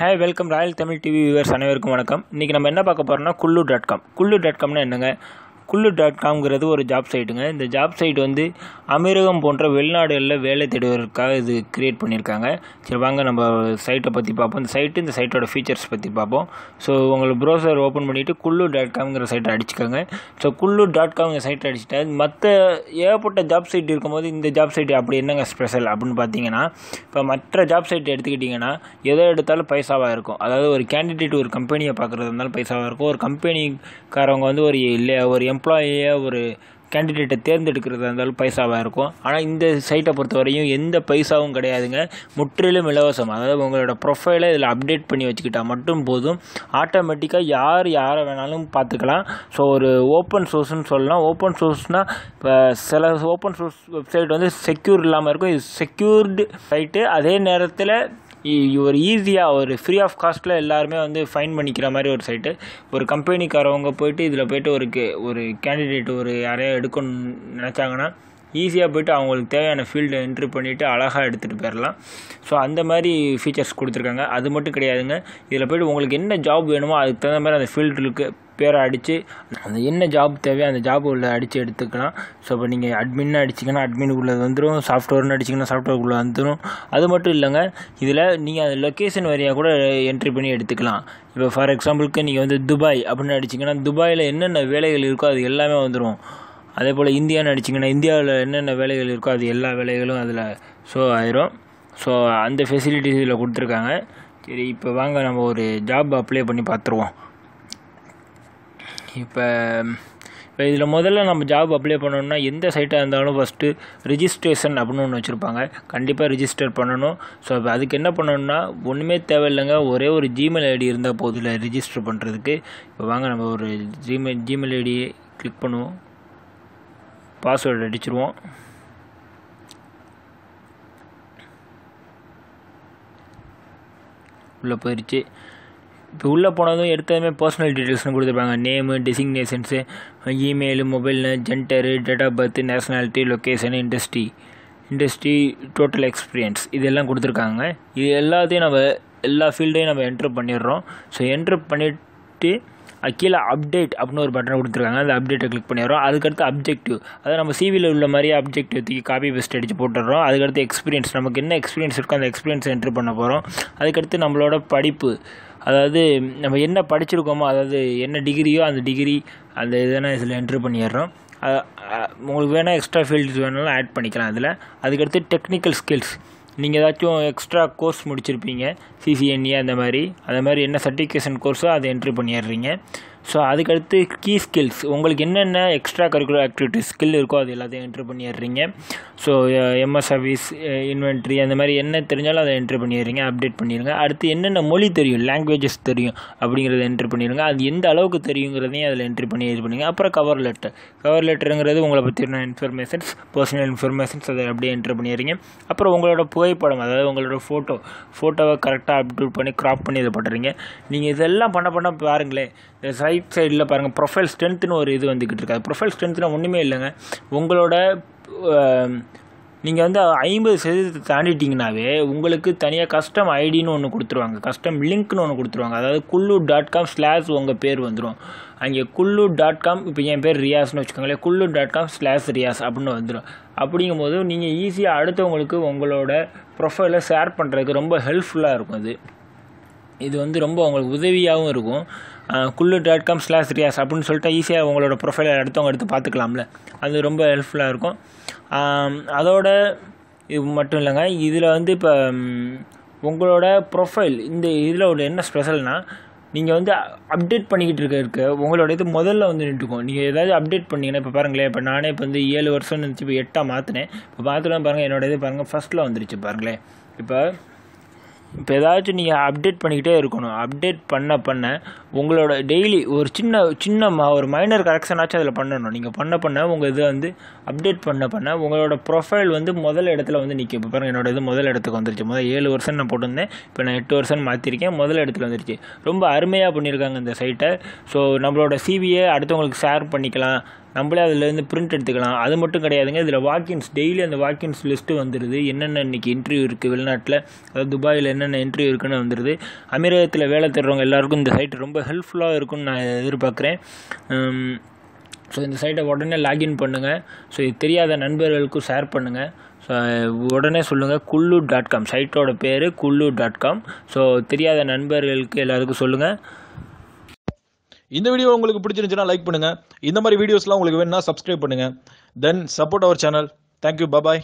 Hey welcome royal Tamil TV viewers அனைவருக்கும் வணக்கம். இன்றைக்கி நம்ம என்ன பார்க்க போகிறோம்னா Kullu dot com Kullu dot காம்னா என்னங்க? குள்ளு டாட் காம்ங்கிறது ஒரு ஜாப் சைட்டுங்க இந்த ஜாப் சைட் வந்து அமீரகம் போன்ற வெளிநாடுகளில் வேலை தேடுவதற்காக இது கிரியேட் பண்ணியிருக்காங்க. சரி வாங்க நம்ம சைட்டை பற்றி பார்ப்போம். இந்த சைட்டு இந்த சைட்டோட ஃபீச்சர்ஸ் பற்றி பார்ப்போம். ஸோ உங்களுக்கு ப்ரௌசர் ஓப்பன் பண்ணிவிட்டு குள்ளு டாட் காம்ங்கிற சைட்டை அடிச்சுக்கோங்க. ஸோ குள்ளு டாட் காம்ங்கிற சைட்டை அடிச்சுட்டா மற்ற ஏகப்பட்ட ஜாப் சைட் இருக்கும்போது இந்த ஜாப் சைட் அப்படி என்னங்க ஸ்பெஷல் அப்படின்னு பார்த்தீங்கன்னா இப்போ மற்ற ஜாப் சைட் எடுத்துக்கிட்டிங்கன்னா எதை எடுத்தாலும் பைசாவாக இருக்கும். அதாவது ஒரு கேண்டிடேட் ஒரு கம்பெனியை பார்க்குறது இருந்தாலும் பைசாவாக இருக்கும். ஒரு கம்பெனிக்காரவங்க வந்து ஒரு இல்லை ஒரு எம் எம்ப்ளாயியை ஒரு கேண்டிடேட்டை தேர்ந்தெடுக்கிறதா இருந்தாலும் பைசாவாக இருக்கும். ஆனால் இந்த சைட்டை பொறுத்த வரையும் எந்த பைசாவும் கிடையாதுங்க. முற்றிலும் இலவசம். அதாவது உங்களோட ப்ரொஃபைலை இதில் அப்டேட் பண்ணி வச்சுக்கிட்டால் மட்டும் போதும். ஆட்டோமேட்டிக்காக யார் யாரை வேணாலும் பார்த்துக்கலாம். ஸோ ஒரு ஓப்பன் சோர்ஸ்னு சொல்லலாம். ஓப்பன் சோர்ஸ்னால் இப்போ சில ஓப்பன் சோர்ஸ் வெப்சைட் வந்து செக்யூர் இல்லாமல் இருக்கும். இது செக்யூர்டு சைட்டு அதே நேரத்தில் ஒரு ஈஸியாக ஒரு ஃப்ரீ ஆஃப் காஸ்ட்டில் எல்லாருமே வந்து ஃபைன் பண்ணிக்கிற மாதிரி ஒரு சைட்டு ஒரு கம்பெனிக்காரவங்க போயிட்டு இதில் போயிட்டு ஒரு ஒரு கேண்டிடேட் ஒரு யாரையோ எடுக்கணும்னு நினச்சாங்கன்னா ஈஸியாக போயிட்டு அவங்களுக்கு தேவையான ஃபீல்டை என்ட்ரி பண்ணிவிட்டு அழகாக எடுத்துகிட்டு போயிடலாம் ஸோ அந்த மாதிரி ஃபீச்சர்ஸ் கொடுத்துருக்காங்க. அது மட்டும் கிடையாதுங்க. இதில் போய்ட்டு உங்களுக்கு என்ன ஜாப் வேணுமோ அதுக்கு தகுந்த மாதிரி அந்த ஃபீல்டுக்கு பேரை அடித்து அந்த என்ன ஜாப் தேவையோ அந்த ஜாப் உள்ள அடித்து எடுத்துக்கலாம். ஸோ இப்போ நீங்கள் அட்மின்னு அடிச்சிங்கன்னா அட்மினுக்குள்ளே வந்துடும் சாஃப்ட்வேர்னு அடிச்சிங்கன்னா சாஃப்ட்வேர்க்குள்ளே வந்துடும் அது மட்டும் இல்லைங்க இதில் நீங்கள் அந்த லொக்கேஷன் வரியாக கூட என்ட்ரி பண்ணி எடுத்துக்கலாம். இப்போ ஃபார் எக்ஸாம்பிளுக்கு நீங்கள் வந்து துபாய் அப்படின்னு அடிச்சிங்கன்னா துபாயில் என்னென்ன வேலைகள் இருக்கோ அது எல்லாமே வந்துடும் அதே போல் இந்தியான்னு அடிச்சிங்கன்னா இந்தியாவில் என்னென்ன வேலைகள் இருக்கோ அது எல்லா வேலைகளும் அதில் ஷோ ஆயிரும். ஸோ அந்த ஃபெசிலிட்டிஸ் இதில் கொடுத்துருக்காங்க. சரி இப்போ வாங்க நம்ம ஒரு ஜாப் அப்ளை பண்ணி பார்த்துருவோம். இப்போ இப்போ இதில் முதல்ல நம்ம ஜாப் அப்ளை பண்ணணும்னா எந்த சைட்டாக இருந்தாலும் ஃபஸ்ட்டு ரிஜிஸ்ட்ரேஷன் அப்படின்னு ஒன்று வச்சுருப்பாங்க. கண்டிப்பாக ரிஜிஸ்டர் பண்ணணும். ஸோ இப்போ அதுக்கு என்ன பண்ணணும்னா ஒன்றுமே தேவையில்லைங்க. ஒரே ஒரு ஜிமெயில் ஐடி இருந்தால் போதும் இல்லை ரிஜிஸ்டர் பண்ணுறதுக்கு இப்போ வாங்க நம்ம ஒரு ஜிமெயில் ஜிமெயில் ஐடியை கிளிக் பண்ணுவோம். பாஸ்வேர்டு அடிச்சிருவோம். உள்ளே போயிடுச்சு இப்போ உள்ளே போனதும் எடுத்ததுமே பர்சனல் டீட்டெயில்ஸ்னு கொடுத்துருப்பாங்க. Name designations email மொபைல்னு gender date of birth nationality location industry industry total experience இதெல்லாம் கொடுத்துருக்காங்க. இது எல்லாத்தையும் நம்ம எல்லா ஃபீல்டையும் நம்ம என்ட்ரு பண்ணிடுறோம். ஸோ என்ட்ரு பண்ணிவிட்டு கீழே அப்டேட் அப்படின்னு ஒரு பட்டன் கொடுத்துருக்காங்க. அந்த அப்டேட்டை கிளிக் பண்ணிடுறோம். அதுக்கடுத்து அப்ஜெக்டிவ் அதாவது நம்ம சிவியில் உள்ள மாதிரியே அப்ஜெக்டிவ் தூக்கி காப்பி பெஸ்ட் அடித்து போட்டுடுறோம். அதுக்கடுத்து எக்ஸ்பீரியன்ஸ் நமக்கு என்ன எக்ஸ்பீரியன்ஸ் இருக்கோ அந்த எக்ஸ்பீரியன்ஸ் என்ட்ரு பண்ண போகிறோம் அதுக்கடுத்து நம்மளோட படிப்பு. அதாவது நம்ம என்ன படிச்சிருக்கோமோ அதாவது என்ன டிகிரியோ அந்த டிகிரி அந்த இதெல்லாம் இதில் என்ட்ரு பண்ணிடுறோம். உங்களுக்கு வேணால் எக்ஸ்ட்ரா ஃபீல்ட்ஸ் வேணாலும் ஆட் பண்ணிக்கலாம் அதில். அதுக்கடுத்து டெக்னிக்கல் ஸ்கில்ஸ் நீங்கள் ஏதாச்சும் எக்ஸ்ட்ரா கோர்ஸ் முடிச்சிருப்பீங்க சிசிஎன்இ அந்த மாதிரி. அந்த மாதிரி என்ன சர்டிஃபிகேஷன் கோர்ஸோ அதை என்ட்ரி பண்ணிடுறீங்க. ஸோ அதுக்கடுத்து கீ ஸ்கில்ஸ் உங்களுக்கு என்னென்ன எக்ஸ்ட்ரா கரிக்குலர் ஆக்டிவிட்டிஸ் ஸ்கில் இருக்கோ அது எல்லாத்தையும் என்ட்ரு பண்ணிடுறீங்க. ஸோ எம்எஸ் ஆஃபீஸ் இன்வென்ட்ரி அந்த மாதிரி என்ன தெரிஞ்சாலும் அதை என்ட்ரு பண்ணிடுறீங்க அப்டேட் பண்ணிடுங்க. அடுத்து என்னென்ன மொழி தெரியும் லாங்குவேஜஸ் தெரியும் அப்படிங்கிறத என்ட்ரு பண்ணிடுங்க. அது எந்த அளவுக்கு தெரியுங்கிறதையும் அதில் என்ட்ரி பண்ணி இது பண்ணுங்க. அப்புறம் கவர் லெட்டர் கவர் லெட்டருங்கிறது உங்களை பற்றின இன்ஃபர்மேஷன்ஸ் பர்சனல் இன்ஃபர்மேஷன்ஸ் அதை அப்படியே என்ட்ரு பண்ணிடுறீங்க. அப்புறம் உங்களோட புகைப்படம் அதாவது உங்களோட ஃபோட்டோ ஃபோட்டோவை கரெக்டாக அப்டேட் பண்ணி க்ராப் பண்ணி இதை பண்ணுறீங்க நீங்கள் இதெல்லாம் பண்ண பண்ண பாருங்களேன். இந்த ரைட் சைடில் பாருங்கள் ப்ரொஃபைல் ஸ்ட்ரென்த்துன்னு ஒரு இது வந்துக்கிட்டு இருக்காது ப்ரொஃபைல் ஸ்ட்ரென்த்னா ஒன்றுமே இல்லைங்க. உங்களோட நீங்கள் வந்து ஐம்பது சதவீதத்தை தாண்டிட்டிங்கனாவே உங்களுக்கு தனியாக கஸ்டம் ஐடின்னு ஒன்று கொடுத்துருவாங்க. கஸ்டம் லிங்க்னு ஒன்று கொடுத்துருவாங்க. அதாவது குல்லு டாட் காம் ஸ்லாஷ் உங்கள் பேர் வந்துடும் அங்கே குல்லு டாட் காம் இப்போ என் பேர் ரியாஸ்னு வச்சுக்கோங்களேன். குல்லு டாட் காம் ஸ்லாஷ் ரியாஸ் அப்படின்னு வந்துடும் அப்படிங்கும்போது நீங்கள் ஈஸியாக அடுத்தவங்களுக்கு உங்களோட ப்ரொஃபைலை ஷேர் பண்ணுறதுக்கு ரொம்ப ஹெல்ப்ஃபுல்லாக இருக்கும் அது. இது வந்து ரொம்ப உங்களுக்கு உதவியாகவும் இருக்கும். குள்ளு குல்லு டாட் காம் ஸ்லாஷ் ரியாஸ் அப்படின்னு சொல்லிட்டு ஈஸியாக உங்களோட ப்ரொஃபைலை அடுத்தவங்க எடுத்து பார்த்துக்கலாம்ல. அது ரொம்ப ஹெல்ப்ஃபுல்லாக இருக்கும். அதோட இது மட்டும் இல்லைங்க. இதில் வந்து இப்போ உங்களோட ப்ரொஃபைல் இந்த இதில் ஒரு என்ன ஸ்பெஷல்னால் நீங்கள் வந்து அப்டேட் பண்ணிக்கிட்டு இருக்க இருக்க உங்களோட இது முதல்ல வந்து நின்றுக்கும். நீங்கள் ஏதாவது அப்டேட் பண்ணிங்கன்னா இப்போ பாருங்களேன் இப்போ நானே இப்போ வந்து ஏழு வருஷம்னு இருந்துச்சு இப்போ எட்டாக மாற்றினேன் இப்போ பார்த்துலாம் பாருங்கள் என்னோட இது பாருங்கள் ஃபஸ்ட்டில் வந்துருச்சு பாருங்களேன். இப்போ இப்போ ஏதாச்சும் நீங்கள் அப்டேட் பண்ணிக்கிட்டே இருக்கணும். அப்டேட் பண்ண பண்ண உங்களோட டெய்லி ஒரு சின்ன சின்ன ம- ஒரு மைனர் கரெக்ஷனாச்சும் அதில் பண்ணணும். நீங்கள் பண்ண பண்ண உங்கள் இதை வந்து அப்டேட் பண்ண பண்ண உங்களோட ப்ரொஃபைல் வந்து முதல் இடத்துல வந்து நிற்கும் இப்போ பாருங்கள் என்னோட இது முதல் இடத்துக்கு வந்துருச்சு. முதல் ஏழு வருஷம் நான் போட்டிருந்தேன். இப்போ நான் எட்டு வருஷம் மாற்றிருக்கேன் முதல் இடத்துல வந்துருச்சு. ரொம்ப அருமையாக பண்ணியிருக்காங்க இந்த சைட்டை ஸோ நம்மளோட சிவியை அடுத்தவங்களுக்கு ஷேர் பண்ணிக்கலாம். நம்மளே அதுலேருந்து பிரிண்ட் எடுத்துக்கலாம். அது மட்டும் கிடையாதுங்க. இதில் வாக்கின்ஸ் டெய்லி அந்த வாக்கின்ஸ் லிஸ்ட்டு வந்துடுது என்னென்ன இன்றைக்கி இன்டர்வியூ இருக்குது வெளிநாட்டில்? அதாவது துபாயில் என்னென்ன இன்டர்வியூ இருக்குன்னு வந்துடுது அமீரகத்தில் வேலை தேடுறவங்க எல்லாருக்கும் இந்த சைட் ரொம்ப ஹெல்ப்ஃபுல்லாக இருக்கும்னு நான் எதிர்பார்க்குறேன். ஸோ இந்த சைட்டை உடனே லாகின் பண்ணுங்கள் ஸோ இது தெரியாத நண்பர்களுக்கும் ஷேர் பண்ணுங்கள் ஸோ உடனே சொல்லுங்கள் குல்லு டாட் காம் சைட்டோட பேர் குல்லு டாட் காம் ஸோ தெரியாத நண்பர்களுக்கு எல்லாருக்கும் சொல்லுங்கள் இந்த வீடியோ உங்களுக்கு பிடிச்சிருந்துச்சுன்னா லைக் பண்ணுங்கள் இந்த மாதிரி வீடியோஸ்லாம் உங்களுக்கு வேணும்னா சப்ஸ்கிரைப் பண்ணுங்கள் then support our channel thank you bye